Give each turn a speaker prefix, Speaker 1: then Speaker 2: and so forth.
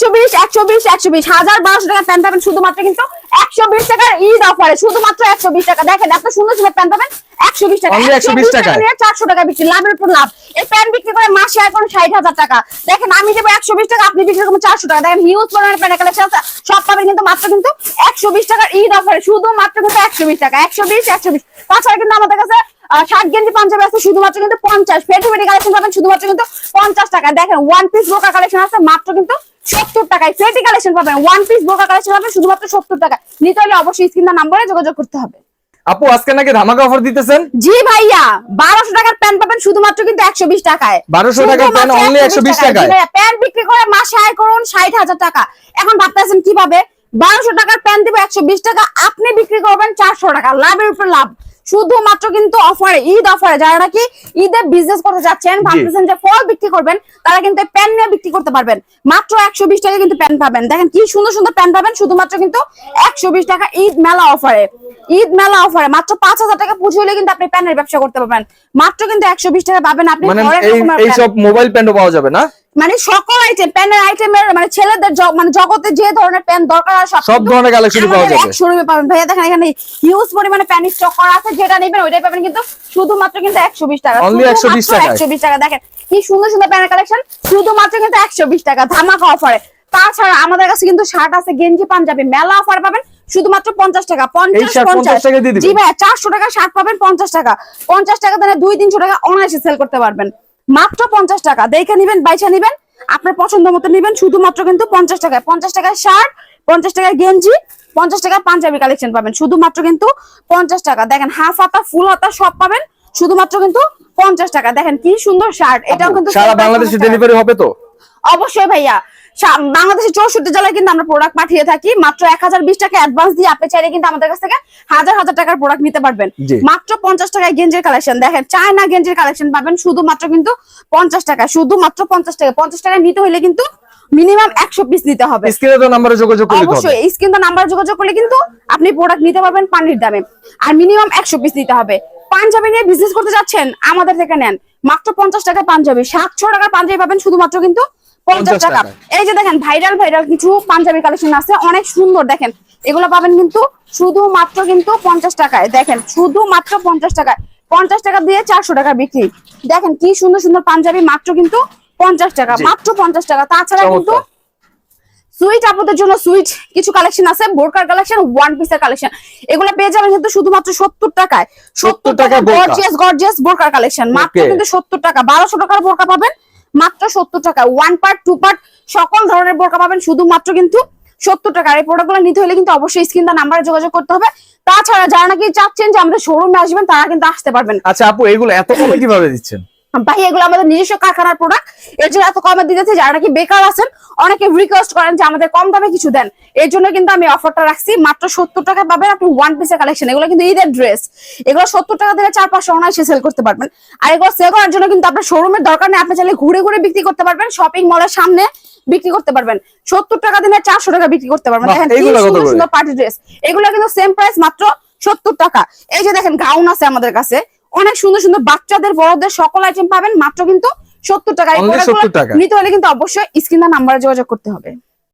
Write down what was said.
Speaker 1: একশো বিশ একশো বিশ একশো বিশ। হাজার বারোশো টাকা প্যান্ট পাবেন শুধুমাত্র কিন্তু একশো বিশ টাকার ঈদ অফারে শুধুমাত্র একশো বিশ টাকা। দেখেন এত সুন্দর সুন্দর প্যান্ট পাবেন একশো বিশ টাকা
Speaker 2: Only 120 টাকায়।
Speaker 1: চারশো টাকা বিক্রি লাভের উপর লাভ। এই প্যান্ট বিক্রি করে মাসে এখন ষাট হাজার টাকা। দেখেন আমি দেবো একশো বিশ টাকা আপনি বিক্রি করবেন চারশো টাকা। দেখেন হিউজ পরিমাণের প্যান্ট কালেকশন সব পাবেন কিন্তু মাত্র কিন্তু একশো বিশ টাকার ঈদ অফারে শুধুমাত্র কিন্তু একশো বিশ টাকা। একশো বিশ একশো বিশ। তাছাড়া কিন্তু আমাদের কাছে ষাট গেঞ্জি পাঞ্জাবি আছে শুধুমাত্র কিন্তু পঞ্চাশ। কালেকশন পাবেন শুধুমাত্র কিন্তু পঞ্চাশ টাকা দেখেন ওয়ান পিস বোকা কালেকশন আছে মাত্র কিন্তু সত্তর টাকায় ফেটি কালেকশন পাবেন ওয়ান পিস বোকা কালেকশন পাবেন শুধুমাত্র সত্তর টাকা। নিতে হলে অবশ্যই স্ক্রিন নাম্বারে যোগাযোগ করতে হবে।
Speaker 2: আপু আজকে নাকি ধামাকা অফার দিতেছেন?
Speaker 1: জি ভাইয়া বারোশো টাকার প্যান্ট পাবেন শুধুমাত্র কিন্তু একশো বিশ টাকায়।
Speaker 2: 1200 টাকার
Speaker 1: শুধুমাত্র
Speaker 2: only 120 টাকায়।
Speaker 1: প্যান্ট বিক্রি করে মাসে আয় করুন ষাট হাজার টাকা। এখন ভাবতেছেন কীভাবে? বারোশো টাকার প্যান্ট দিব একশো বিশ টাকা আপনি বিক্রি করবেন চারশো টাকা। লাভের উপর লাভ। শুধুমাত্র কিন্তু অফারে ঈদ অফারে যারা নাকি ঈদে বিজনেস করতে যাচ্ছেন ভাবতেছেন যে ফল বিক্রি করবেন তারা কিন্তু প্যান্ট নিয়ে বিক্রি করতে পারবেন। মাত্র একশো বিশ টাকা কিন্তু প্যান্ট পাবেন। দেখেন কি সুন্দর সুন্দর প্যান্ট পাবেন শুধুমাত্র কিন্তু একশো বিশ টাকা ঈদ মেলা অফারে ঈদ মেলা অফারে মাত্র পাঁচ হাজার টাকা পুঁজি হলে কিন্তু আপনি প্যান্টের ব্যবসা করতে পারবেন। মাত্র কিন্তু একশো বিশ টাকা পাবেন আপনি
Speaker 2: মানে এই। সব মোবাইল প্যান্টও পাওয়া যাবে না?
Speaker 1: মানে সকল আইটেম প্যানের আইটেমের মানে ছেলেদের মানে জগতে যে ধরনের প্যান্ট দরকার হয় সব
Speaker 2: সব ধরনের কালেকশন পাওয়া যাবে।
Speaker 1: এক শোরুমে পাবেন। ভাইয়া দেখেন এখানে হিউজ পরিমাণে প্যান স্টক করা আছে যেটা নেবেন ওইটাই পাবেন। কিন্তু শুধুমাত্র কিন্তু একশো বিশ টাকা।
Speaker 2: Only 120 টাকায়।
Speaker 1: একশো বিশ টাকা। দেখেন কি সুন্দর সুন্দর প্যানের কালেকশন শুধুমাত্র কিন্তু একশো বিশ টাকা ধামাকা অফারে তাছাড়া আমাদের কাছে কিন্তু শার্ট আছে গেঞ্জি পাঞ্জাবি। মেলা অফার পাবেন শুধুমাত্র পঞ্চাশ টাকা। পঞ্চাশ
Speaker 2: shirt 50
Speaker 1: পঞ্চাশ? জি ভাইয়া চারশো টাকা শার্ট পাবেন পঞ্চাশ টাকা। পঞ্চাশ টাকা দিলে দুই তিনশো টাকা অনায়াসে সেল করতে পারবেন। মাত্র পঞ্চাশ টাকা। দেখে নিবেন বাইসা নিবেন। আপনার পছন্দ মতো নিবেন শুধুমাত্র কিন্তু পঞ্চাশ টাকায়। পঞ্চাশ টাকায় শার্ট পঞ্চাশ টাকায় গেঞ্জি পঞ্চাশ টাকায় পাঞ্জাবি কালেকশন পাবেন। শুধুমাত্র কিন্তু পঞ্চাশ টাকা। দেখেন হাফ হাতা ফুল হাতা সব পাবেন। শুধুমাত্র কিন্তু পঞ্চাশ টাকা। দেখেন কি সুন্দর শার্ট। এটাও কিন্তু
Speaker 2: সারা বাংলাদেশে ডেলিভারি হবে তো?
Speaker 1: অবশ্যই ভাইয়া। বাংলাদেশের চৌষট্টি জেলায় কিন্তু আমরা প্রোডাক্ট পাঠিয়ে থাকি। মাত্র এক হাজার বিশ টাকা অ্যাডভান্স দিয়ে আপনি চাইলে কিন্তু আমাদের কাছ থেকে হাজার হাজার টাকার প্রোডাক্ট নিতে পারবেন। মাত্র পঞ্চাশ টাকায় গেঞ্জির কালেকশন দেখেন চায়না গেঞ্জির কালেকশন পাবেন শুধুমাত্র কিন্তু পঞ্চাশ টাকা শুধুমাত্র পঞ্চাশ টাকা পঞ্চাশ টাকা নিতে হলে কিন্তু মিনিমাম একশো পিস নিতে হবে।
Speaker 2: স্ক্রিনে নাম্বারে যোগাযোগ করতে
Speaker 1: অবশ্যই এই স্ক্রিন নাম্বার যোগাযোগ করলে কিন্তু আপনি প্রোডাক্ট নিতে পারবেন পানির দামে। আর মিনিমাম একশো পিস নিতে হবে। পাঞ্জাবি নিয়ে বিজনেস করতে যাচ্ছেন আমাদের থেকে নেন। মাত্র পঞ্চাশ টাকা পাঞ্জাবি। সাতশো টাকার পাঞ্জাবি পাবেন শুধুমাত্র কিন্তু পঞ্চাশ
Speaker 2: 50
Speaker 1: টাকা। এই যে দেখেন ভাইরাল ভাইরাল কিছু পাঞ্জাবি কালেকশন আছে অনেক সুন্দর দেখেন। এগুলো পাবেন কিন্তু শুধুমাত্র কিন্তু পঞ্চাশ টাকায়। দেখেন শুধুমাত্র পঞ্চাশ টাকায়। পঞ্চাশ টাকা দিয়ে চারশো টাকা বিক্রি। দেখেন কি সুন্দর সুন্দর পাঞ্জাবি মাত্র কিন্তু পঞ্চাশ টাকা মাত্র পঞ্চাশ টাকা। তাছাড়া কিন্তু। সুইট আপুদের জন্য সুইট কিছু কালেকশন আছে বোরকার কালেকশন ওয়ান পিসের কালেকশন। এগুলো পেয়ে যাবেন কিন্তু শুধুমাত্র সত্তর টাকায়।
Speaker 2: 70 টাকায় বোরকা।
Speaker 1: গর্জিয়াস গর্জিয়াস বোরকার কালেকশন। মাত্র কিন্তু সত্তর টাকা। বারোশো টাকার বোরকা পাবেন মাত্র সত্তর টাকা। ওয়ান পার্ট টু পার্ট সকল ধরনের বোরকা পাবেন, শুধুমাত্র কিন্তু সত্তর টাকা। এই প্রোডাক্টগুলো নিতে হলে কিন্তু অবশ্যই স্ক্রিন দা নাম্বারে যোগাযোগ করতে হবে। তাছাড়া যারা নাকি চাচ্ছেন যে আমাদের শোরুমে আসবেন, তারা কিন্তু আসতে পারবেন।
Speaker 2: আচ্ছা আপু, এগুলো এত কমে কীভাবে দিচ্ছেন?
Speaker 1: ভাই এগুলো আমাদের নিজস্ব কারখানার প্রোডাক্টের জন্য এত কমে দিতেছে যারা নাকি বেকার আছেন অনেকে রিকোয়েস্ট করেন যে আমাদের কম দামে কিছু দেন। এর জন্য কিন্তু আমি অফারটা রাখছি। মাত্র সত্তর টাকা পাবেন আপনি ওয়ান পিসের কালেকশন এগুলো কিন্তু ঈদের ড্রেস এগুলো সত্তর টাকা দিলে চার পাঁচশো অনায়াসে সেল করতে পারবেন। আর এগুলো সেল করার জন্য কিন্তু আপনার শোরুমের দরকার নেই। আপনি চাইলে ঘুরে ঘুরে বিক্রি করতে পারবেন শপিং মলের সামনে বিক্রি করতে পারবেন। সত্তর টাকা দিলে চারশো টাকা বিক্রি করতে পারবেন। দেখেন সুন্দর পার্টি ড্রেস এগুলো কিন্তু সেম প্রাইস মাত্র সত্তর টাকা। এই যে দেখেন গাউন আছে আমাদের কাছে। অনেক সুন্দর সুন্দর বাচ্চাদের বড়দের সকল আইটেম পাবেন মাত্র কিন্তু সত্তর টাকা এই
Speaker 2: Only
Speaker 1: প্রোডাক্টগুলো
Speaker 2: 70 টাকা।
Speaker 1: নিতে হলে কিন্তু অবশ্যই স্ক্রিন নাম্বারে যোগাযোগ করতে হবে